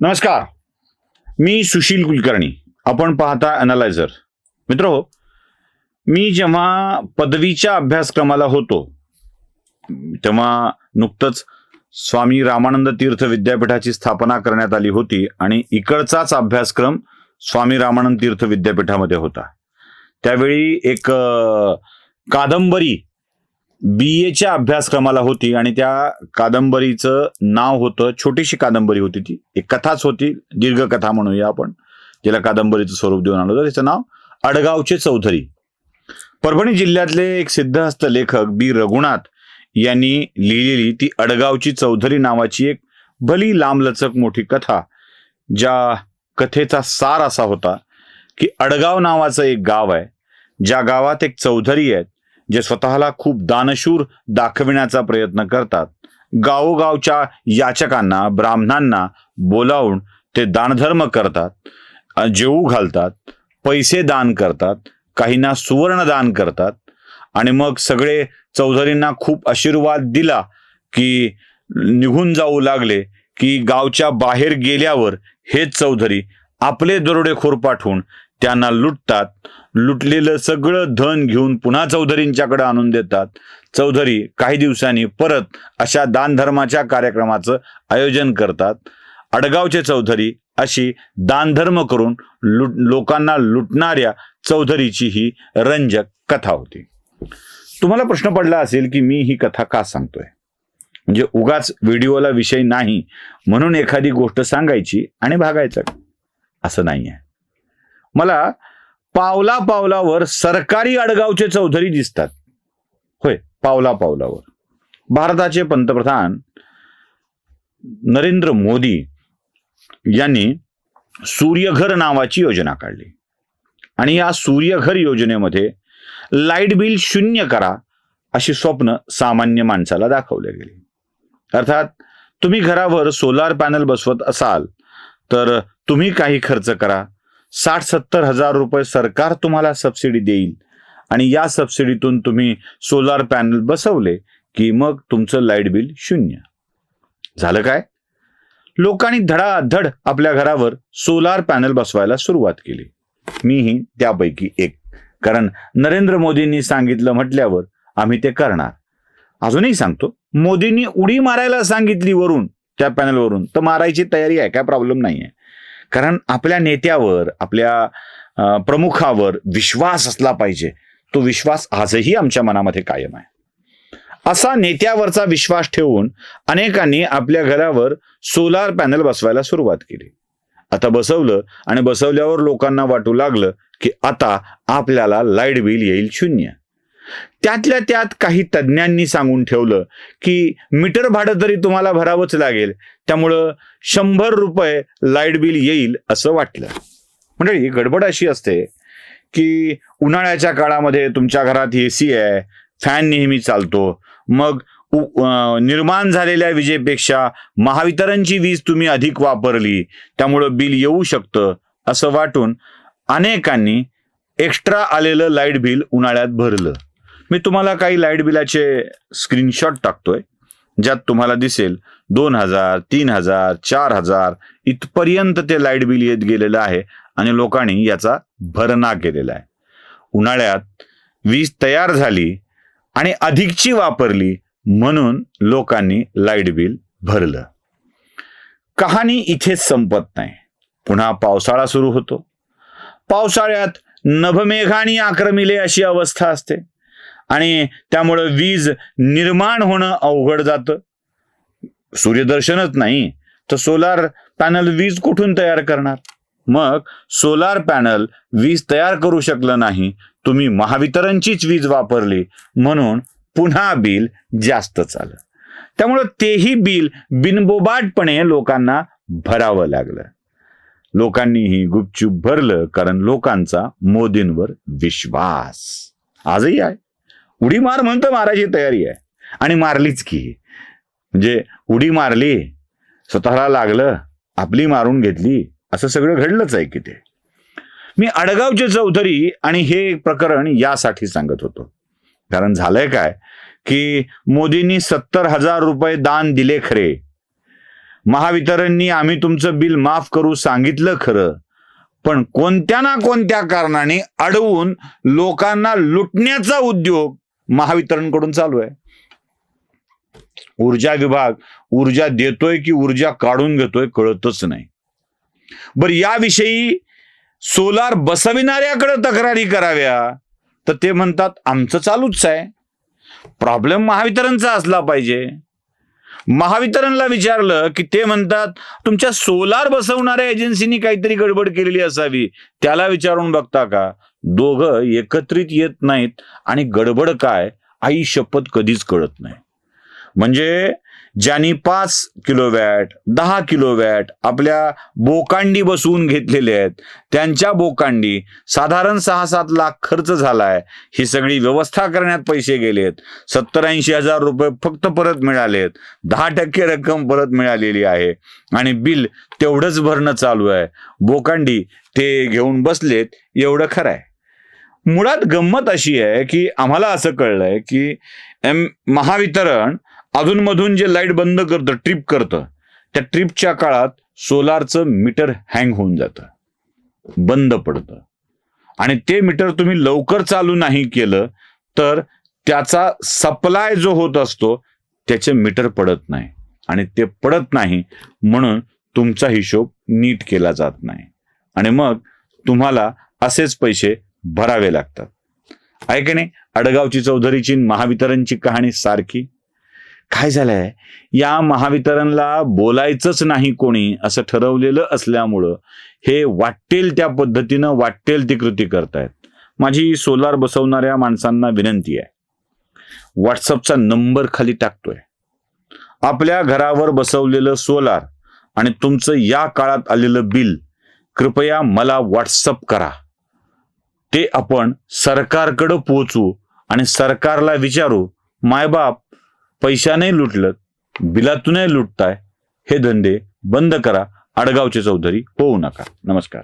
नमस्कार. मी सुशील कुलकर्णी. आपण पाहता अनालायझर मित्र हो मी जेव्हा पदवीच्या अभ्यासक्रमाला होतो तेव्हा नुकतंच स्वामी रामानंद तीर्थ विद्यापीठाची स्थापना करण्यात आली होती आणि इकडचाच अभ्यासक्रम स्वामी रामानंद तीर्थ विद्यापीठामध्ये होता. त्यावेळी एक कादंबरी बी एच्या अभ्यासक्रमाला होती आणि त्या कादंबरीचं नाव होतं छोटीशी कादंबरी होती ती. एक कथाच होती दीर्घ कथा म्हणूया आपण ज्याला कादंबरीचं स्वरूप देऊन आलो होतं. त्याचं नाव अडगावचे चौधरी. परभणी जिल्ह्यातले एक सिद्धहस्त लेखक बी. रघुनाथ यांनी लिहिलेली ती अडगावची चौधरी नावाची एक भली लांबलचक मोठी कथा ज्या कथेचा सार असा होता की अडगाव नावाचं एक गाव आहे. ज्या गावात एक चौधरी आहेत जे स्वतःला खूप दानशूर दाखविण्याचा प्रयत्न करतात गावोगावच्या याचकांना ब्राह्मणांना बोलावून ते दानधर्म करतात जेऊ जेवू घालतात पैसे दान करतात काहींना सुवर्ण दान करतात आणि मग सगळे चौधरींना खूप आशीर्वाद दिला की निघून जाऊ लागले की गावच्या बाहेर गेल्यावर हेच चौधरी आपले दरोडेखोर पाठवून त्यांना लुटतात. लुटलेलं सगळं धन घेऊन पुन्हा चौधरींच्याकडे आणून देतात. चौधरी काही दिवसांनी परत अशा दानधर्माच्या कार्यक्रमाचं आयोजन करतात. अडगावचे चौधरी अशी दानधर्म करून लुट लोकांना लुटणाऱ्या चौधरीची ही रंजक कथा होती. तुम्हाला प्रश्न पडला असेल की मी ही कथा का सांगतोय? म्हणजे उगाच व्हिडिओला विषय नाही म्हणून एखादी गोष्ट सांगायची आणि भागायचं. असं नाही आहे मला पावला पावलावर सरकारी अडगावचे चौधरी दिसतात. होय पावला पावलावर. भारताचे पंतप्रधान नरेंद्र मोदी यांनी सूर्यघर नावाची योजना काढली. आणि या सूर्यघर योजनेमध्ये लाइट बिल शून्य करा अशी स्वप्न सामान्य माणसाला दाखवले गेली. अर्थात तुम्ही घरावर सोलार पॅनल बसवत असाल तर तुम्ही काही खर्च करा. साठ सत्तर हजार रुपये सरकार तुम्हाला सबसिडी देईल. आणि या सबसिडीतून तुम्ही सोलार पॅनल बसवले की मग तुमचं लाइट बिल शून्य. झालं काय? लोकांनी धडाधड आपल्या घरावर सोलार पॅनल बसवायला सुरुवात केली. मीही त्यापैकी एक. कारण नरेंद्र मोदींनी सांगितलं म्हटल्यावर आम्ही ते करणार. अजूनही सांगतो मोदींनी उडी मारायला सांगितली वरून त्या पॅनलवरून तर मारायची तयारी आहे काय प्रॉब्लेम नाही आहे कारण आपल्या नेत्यावर आपल्या अं, प्रमुखावर विश्वास असला पाहिजे. तो विश्वास आजही आमच्या मनामध्ये कायम आहे. असा नेत्यावरचा विश्वास ठेवून अनेकांनी आपल्या घरावर सोलार पॅनल बसवायला सुरुवात केली. आता बसवलं आणि बसवल्यावर लोकांना वाटू लागलं की आता आपल्याला लाइट बिल येईल शून्य. त्यातल्या त्यात काही तज्ज्ञांनी सांगून ठेवलं की मीटर भाडं तरी तुम्हाला भरावंच लागेल. त्यामुळं शंभर रुपये लाइट बिल येईल असं वाटलं. मंडळी गडबड अशी असते की उन्हाळ्याच्या काळामध्ये तुमच्या घरात ए सी आहे फॅन नेहमी चालतो. मग निर्माण झालेल्या विजेपेक्षा महावितरणची वीज तुम्ही अधिक वापरली त्यामुळं बिल येऊ शकतं असं वाटून अनेकांनी एक्स्ट्रा आलेलं लाइट बिल उन्हाळ्यात भरलं. मी तुम्हाला काही लाइट बिलाचे स्क्रीनशॉट टाकतोय ज्यात तुम्हाला दिसेल दोन हजार तीन हजार चार हजार इथपर्यंत ते लाइट बिल येत गेलेलं आहे आणि लोकांनी याचा भरणा केलेला आहे. उन्हाळ्यात वीज तयार झाली आणि अधिकची वापरली म्हणून लोकांनी लाइट बिल भरलं. कहाणी इथेच संपत नाही. पुन्हा पावसाळा सुरू होतो. पावसाळ्यात नभमेघानी आक्रमिले अशी अवस्था असते. आणि त्यामुळं वीज निर्माण होणं अवघड जातं. सूर्यदर्शनच नाही तर सोलार पॅनल वीज कुठून तयार करणार? मग सोलार पॅनल वीज तयार करू शकलं नाही तुम्ही महावितरणचीच वीज वापरली म्हणून पुन्हा बिल जास्त चाललं. त्यामुळं तेही बिल बिनबोबाटपणे लोकांना भरावं लागलं. लोकांनीही गुपचूप भरलं कारण लोकांचा मोदींवर विश्वास. आजही आहे. उडी मार म्हणतो मारायची तयारी आहे. आणि मारलीच की. म्हणजे उडी मारली स्वतःला लागलं आपली मारून घेतली असं सगळं घडलंच आहे की ते. मी अडगावचे चौधरी आणि हे प्रकरण यासाठी सांगत होतो. कारण झालंय काय? की मोदींनी सत्तर हजार रुपये दान दिले खरे. महावितरणनी आम्ही तुमचं बिल माफ करू सांगितलं खरं. पण कोणत्या ना कोणत्या कारणाने अडवून लोकांना लुटण्याचा उद्योग महावितरणकडून चालू आहे. ऊर्जा विभाग ऊर्जा देतोय की ऊर्जा काढून घेतोय कळतच नाही. बर याविषयी सोलार बसविणाऱ्याकडे तक्रारी कराव्या तर ते म्हणतात आमचं चालूच आहे. प्रॉब्लेम महावितरणचा असला पाहिजे. महावितरणला विचारलं की ते म्हणतात तुमच्या सोलार बसवणाऱ्या एजन्सीनी काहीतरी गडबड केलेली असावी त्याला विचारून बघता का? दोघं एकत्रित येत नाहीत आणि गडबड काय आई शपथ कधीच कळत नाही. म्हणजे ज्यांनी पाच किलोवॅट दहा किलोवॅट आपल्या बोकांडी बसवून घेतलेले आहेत त्यांच्या बोकांडी साधारण सहा सात लाख खर्च झालाय ही सगळी व्यवस्था करण्यात पैसे गेलेत. सत्तर ऐंशी हजार रुपये फक्त परत मिळालेत. दहा टक्के रक्कम परत मिळालेली आहे. आणि बिल तेवढंच भरणं चालू आहे. बोकांडी ते घेऊन बसलेत एवढं खरं आहे. मुळात गंमत अशी आहे की आम्हाला असं कळलंय की एम महावितरण अधूनमधून जे लाइट बंद करतं ट्रिप करतं त्या ट्रिपच्या काळात सोलारचं मीटर हँग होऊन जातं. बंद पडतं. आणि ते मीटर तुम्ही लवकर चालू नाही केलं तर त्याचा सप्लाय जो होत असतो त्याचे मीटर पडत नाही. आणि ते पडत नाही म्हणून तुमचा हिशोब नीट केला जात नाही. आणि मग तुम्हाला असेच पैसे भरावे लागतात. आहे की नाही? अडगावची चौधरीची महावितरणची कहाणी सारखी. काय झालंय? या महावितरणला बोलायचंच नाही कोणी असं ठरवलेलं असल्यामुळं हे वाटेल त्या पद्धतीनं वाटेल ती कृती करतायत. माझी सोलार बसवणाऱ्या माणसांना विनंती आहे. व्हॉट्सअपचा नंबर खाली टाकतोय. आपल्या घरावर बसवलेलं सोलार आणि तुमचं या काळात आलेलं बिल कृपया मला व्हॉट्सअप करा. ते आपण सरकारकडं पोचू आणि सरकारला विचारू मायबाप पैशाने लुटलं बिलातूनही लुटताय हे धंदे बंद करा अडगावचे चौधरी होऊ नका. नमस्कार.